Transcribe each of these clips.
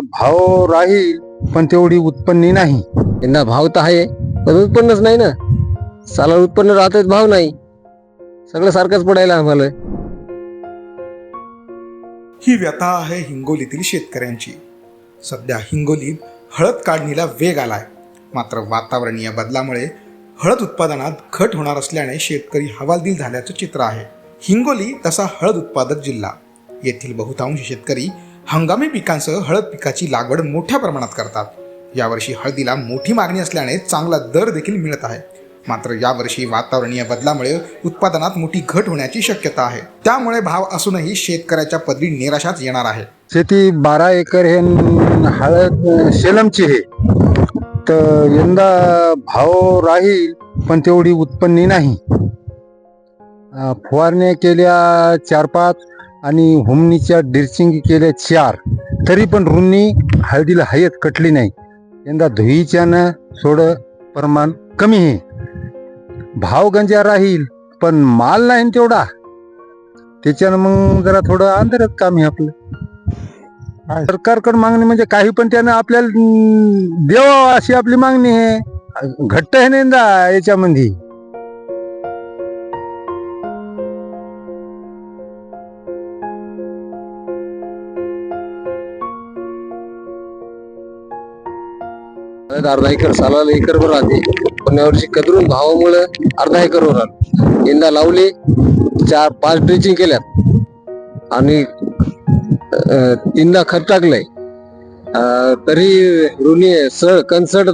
भाव राहील पण तेवढी उत्पन्न नाही. यंदा भाव तर आहे पण उत्पन्नच नाही ना. साला उत्पन्न राहत भाव नाही. सगळं सारखंच पडायला आम्हाला. ही व्यथा आहे हिंगोलीतील शेतकऱ्यांची. सध्या हिंगोलीत हळद काढणीला वेग आलाय. मात्र वातावरणीय बदलामुळे हळद उत्पादनात घट होणार असल्याने शेतकरी हवालदिल झाल्याचं चित्र आहे. हिंगोली तसा हळद उत्पादक जिल्हा. येथील बहुतांश शेतकरी हंगामी पिकांसह हळद पिकाची लागवड मोठ्या प्रमाणात करतात. यावर्षी हळदीला मोठी मागणी असल्याने चांगला दर देखील मिळत आहे. मात्र यावर्षी वातावरणीय बदलामुळे उत्पादनात मोठी घट होण्याची शक्यता आहे. त्यामुळे भाव असूनही शेतकऱ्याच्या पदरी निराशाच येणार आहे. शेती बारा एकर हे हळद सेलमची शेलमची हे तर यंदा भाव राहील पण तेवढी उत्पन्नी नाही. फवारण्या केल्या चार पाच आणि हुमणीच्या डिरचिंग केल्या चार. तरी पण रुन्नी हळदीला हयत कटली नाही. यंदा धुईच्यानं थोडं प्रमाण कमी आहे. भाव गंजा राहील पण माल नाही न तेवढा. त्याच्यानं मग जरा थोडं अंधारच काम आहे आपलं. सरकारकडे मागणी म्हणजे काही पण त्यानं आपल्याला अं, द्यावं अशी आपली मागणी आहे. घट्ट आहे नेंदा याच्यामध्ये हळद अर्धा एकर सालाला एकरभर राहते. पण यावर्षी कदरून भावामुळे अर्धा एकरवर आलं यंदा लावले चार पाच ड्रिचिंग केल्यात. आणि तीनदा खत टाकलंय. तरी ऋणी सळ कन्सर्ट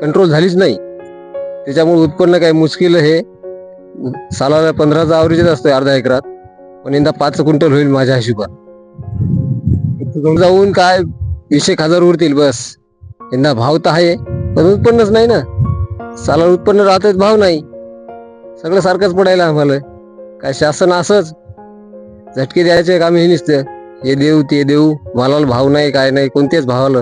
कंट्रोल झालीच नाही. त्याच्यामुळे उत्पन्न काय मुश्किल हे सालाला पंधराचा आवरेजच असतोय अर्धा एकरात. पण यंदा पाच क्विंटल होईल माझ्या हिशोबात. जाऊन काय वीस एक हजार उरतील बस. यांना भाव तर आहे पण उत्पन्नच नाही ना. साला उत्पन्न राहतच भाव नाही. सगळं सारखंच पडायला आम्हाला. काय शासन असंच. झटके द्यायचे काम हे नसतं. हे देऊ ते देऊ. मालाला भाव नाही काय नाही कोणत्याच भावाला.